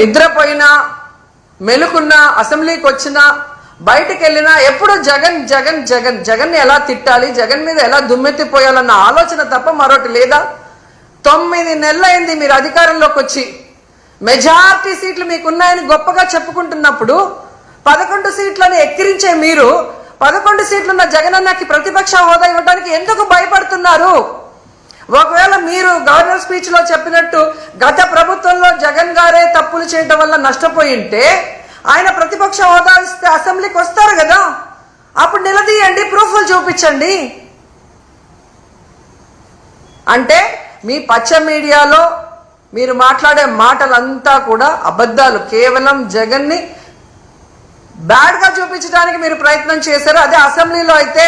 నిద్రపోయినా మెలుకున్నా అసెంబ్లీకి వచ్చినా బయటికి వెళ్ళినా ఎప్పుడు జగన్ జగన్ జగన్ జగన్ ఎలా తిట్టాలి జగన్ మీద ఎలా దుమ్మెత్తిపోయాలన్న ఆలోచన తప్ప మరొకటి లేదా? తొమ్మిది నెలలైంది మీరు అధికారంలోకి వచ్చి. మెజార్టీ సీట్లు మీకున్నాయని గొప్పగా చెప్పుకుంటున్నప్పుడు పదకొండు సీట్లను ఎక్కిరించే మీరు పదకొండు సీట్లున్న జగనన్నకి ప్రతిపక్ష హోదా ఇవ్వడానికి ఎందుకు భయపడుతున్నారు? ఒకవేళ మీరు గవర్నర్ స్పీచ్లో చెప్పినట్టు గత ప్రభుత్వంలో జగన్ గారే తప్పులు చేయడం వల్ల నష్టపోయి ఉంటే ఆయన ప్రతిపక్ష హోదా ఇస్తే అసెంబ్లీకి వస్తారు కదా. అప్పుడు నిలదీయండి ప్రూఫ్లు చూపించండి. అంటే మీ పచ్చ మీడియాలో మీరు మాట్లాడే మాటలంతా కూడా అబద్ధాలు. కేవలం జగన్ని బ్యాడ్గా చూపించడానికి మీరు ప్రయత్నం చేశారు. అదే అసెంబ్లీలో అయితే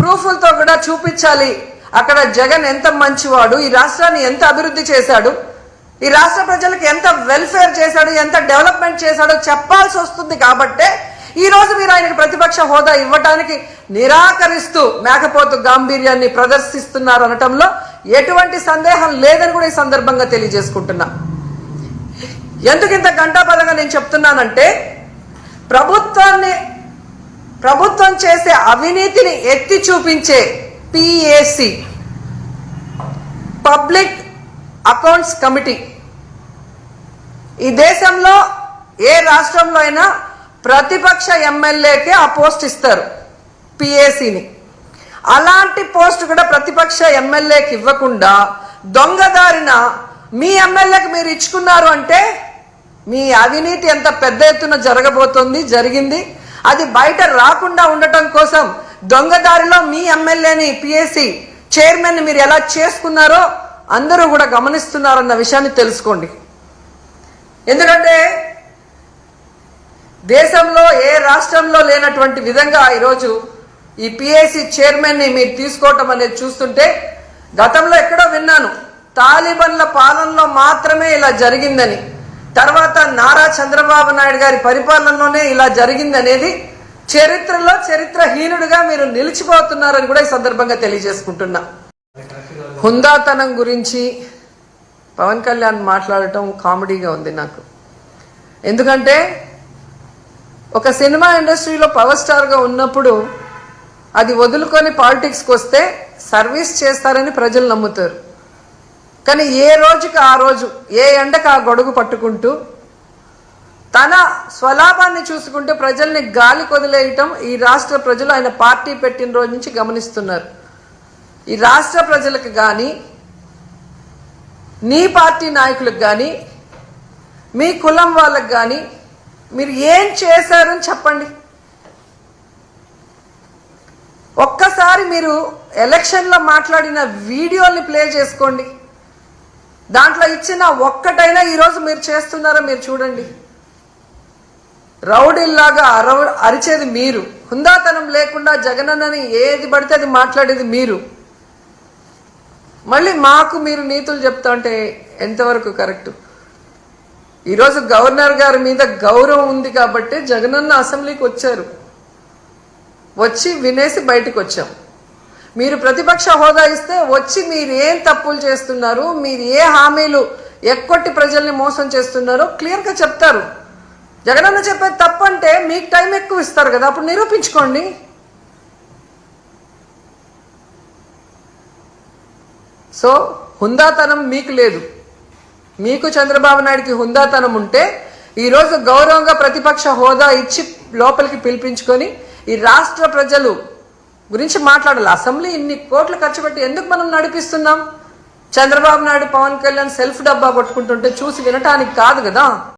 ప్రూఫ్లతో కూడా చూపించాలి. అక్కడ జగన్ ఎంత మంచివాడు ఈ రాష్ట్రాన్ని ఎంత అభివృద్ధి చేశాడు ఈ రాష్ట్ర ప్రజలకు ఎంత వెల్ఫేర్ చేశాడు ఎంత డెవలప్మెంట్ చేశాడో చెప్పాల్సి వస్తుంది కాబట్టే ఈ రోజు మీరు ఆయనకు ప్రతిపక్ష హోదా ఇవ్వటానికి నిరాకరిస్తూ మేకపోతు గాంభీర్యాన్ని ప్రదర్శిస్తున్నారు అనటంలో ఎటువంటి సందేహం లేదని కూడా ఈ సందర్భంగా తెలియజేసుకుంటున్నా. ఎందుకు ఇంత గంటాపదంగా నేను చెప్తున్నానంటే ప్రభుత్వాన్ని ప్రభుత్వం చేసే అవినీతిని ఎత్తి చూపించే పిఏసి పబ్లిక్ అకౌంట్స్ కమిటీ ఈ దేశంలో ఏ రాష్ట్రంలో అయినా ప్రతిపక్ష ఎమ్మెల్యేకే ఆ పోస్ట్ ఇస్తారు పిఏసిని అలాంటి పోస్ట్ కూడా ప్రతిపక్ష ఎమ్మెల్యేకి ఇవ్వకుండా దొంగదారిన మీ ఎమ్మెల్యేకి మీరు ఇచ్చుకున్నారు అంటే మీ అవినీతి ఎంత పెద్ద ఎత్తున జరగబోతోంది జరిగింది అది బయట రాకుండా ఉండటం కోసం దొంగదారిలో మీ ఎమ్మెల్యేని పిఎస్సి చైర్మన్ మీరు ఎలా చేసుకున్నారో అందరూ కూడా గమనిస్తున్నారన్న విషయాన్ని తెలుసుకోండి. ఎందుకంటే దేశంలో ఏ రాష్ట్రంలో లేనటువంటి విధంగా ఈరోజు ఈ పిఎస్సి చైర్మన్ని మీరు తీసుకోవటం అనేది చూస్తుంటే గతంలో ఎక్కడో విన్నాను తాలిబన్ల పాలనలో మాత్రమే ఇలా జరిగిందని తర్వాత నారా చంద్రబాబు నాయుడు గారి పరిపాలనలోనే ఇలా జరిగింది అనేది చరిత్రలో చరిత్రహీనుడిగా మీరు నిలిచిపోతున్నారని కూడా ఈ సందర్భంగా తెలియజేసుకుంటున్నా. హుందాతనం గురించి పవన్ కళ్యాణ్ మాట్లాడటం కామెడీగా ఉంది నాకు. ఎందుకంటే ఒక సినిమా ఇండస్ట్రీలో పవర్ స్టార్గా ఉన్నప్పుడు అది వదులుకొని పాలిటిక్స్కి వస్తే సర్వీస్ చేస్తారని ప్రజలు నమ్ముతారు. కానీ ఏ రోజుకి ఆ రోజు ఏ ఎండకు ఆ గొడుగు పట్టుకుంటూ తన స్వలాభాన్ని చూసుకుంటూ ప్రజల్ని గాలి కొదిలేయటం ఈ రాష్ట్ర ప్రజలు ఆయన పార్టీ పెట్టిన రోజు నుంచి గమనిస్తున్నారు. ఈ రాష్ట్ర ప్రజలకు కానీ నీ పార్టీ నాయకులకు కానీ మీ కులం వాళ్ళకు కానీ మీరు ఏం చేశారని చెప్పండి. ఒక్కసారి మీరు ఎలక్షన్లో మాట్లాడిన వీడియోని ప్లే చేసుకోండి. దాంట్లో ఇచ్చిన ఒక్కటైనా ఈరోజు మీరు చేస్తున్నారో మీరు చూడండి. రౌడీల్లాగా అరవ అరిచేది మీరు. హుందాతనం లేకుండా జగనన్నని ఏది పడితే అది మాట్లాడేది మీరు. మళ్ళీ మాకు మీరు నీతులు చెప్తా ఉంటే ఎంతవరకు కరెక్ట్? ఈరోజు గవర్నర్ గారి మీద గౌరవం ఉంది కాబట్టి జగనన్న అసెంబ్లీకి వచ్చారు. వచ్చి వినేసి బయటకు వచ్చాం మీరు ప్రతిపక్ష హోదా ఇస్తే వచ్చి మీరు ఏం తప్పులు చేస్తున్నారు మీరు ఏ హామీలు ఎక్కొట్టి ప్రజల్ని మోసం చేస్తున్నారో క్లియర్గా చెప్తారు. జగనన్న చెప్పేది తప్పంటే మీకు టైం ఎక్కువ ఇస్తారు కదా అప్పుడు నిరూపించుకోండి. సో హుందాతనం మీకు లేదు. మీకు చంద్రబాబు నాయుడికి హుందాతనం ఉంటే ఈరోజు గౌరవంగా ప్రతిపక్ష హోదా ఇచ్చి లోపలికి పిలిపించుకొని ఈ రాష్ట్ర ప్రజలు గురించి మాట్లాడాలి. అసెంబ్లీ ఇన్ని కోట్లు ఖర్చు పెట్టి ఎందుకు మనం నడిపిస్తున్నాం? చంద్రబాబు నాయుడు పవన్ కళ్యాణ్ సెల్ఫ్ డబ్బా కొట్టుకుంటుంటే చూసి వినటానికి కాదు కదా.